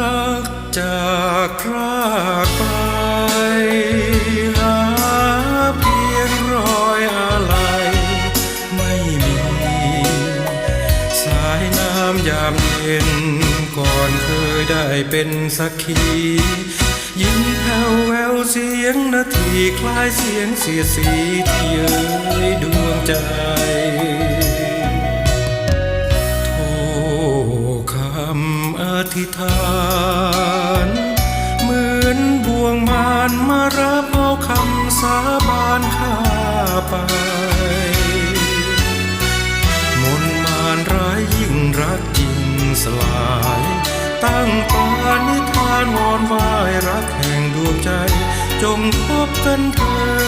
รักจากพรากไปหาเพียงรอยอะไรไม่มี สายน้ำยามเย็น ก่อนเคยได้เป็นสักขียินแผ่วแววเสียงนาทีคล้ายเสียงเสียสีที่เย้ยดวงใจ ธิษฐานเหมือนบ่วงมารมารับเอาคำสาบานข้าไป มนต์มารร้ายยิ่งรักยิ่งสลาย ตั้งปานิธานวอนไหวายรักแห่งดวงใจ จงพบกันเถิด